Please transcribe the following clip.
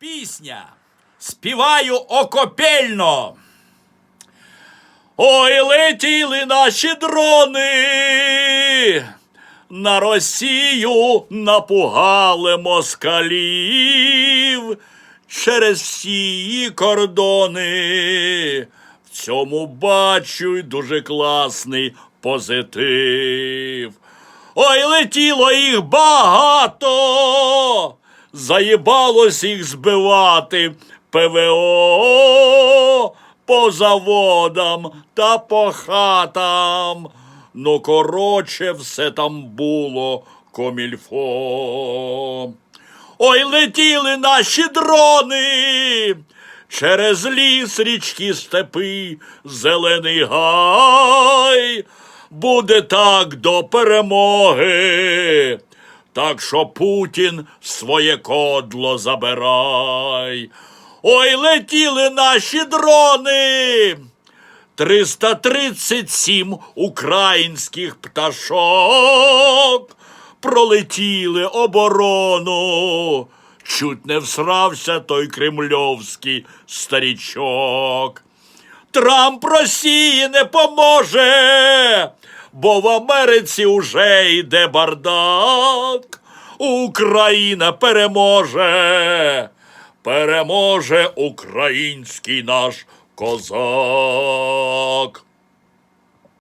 Пісня. Співаю окопельно. Ой, летіли наші дрони. На Росію напугали москалів через всі кордони. В цьому бачу й дуже класний позитив. Ой, летіло їх багато, заїбалось їх збивати ПВО по заводам та по хатам. Ну, короче, все там було комільфо. Ой, летіли наші дрони через ліс, річки, степи, зелений гай. Буде так до перемоги. Так що Путін своє кодло забирай. Ой, летіли наші дрони. 337 українських пташок пролетіли оборону. Чуть не всрався той кремльовський старічок. Трамп Росії не поможе, бо в Америці уже йде бардак. Україна переможе, переможе український наш козак.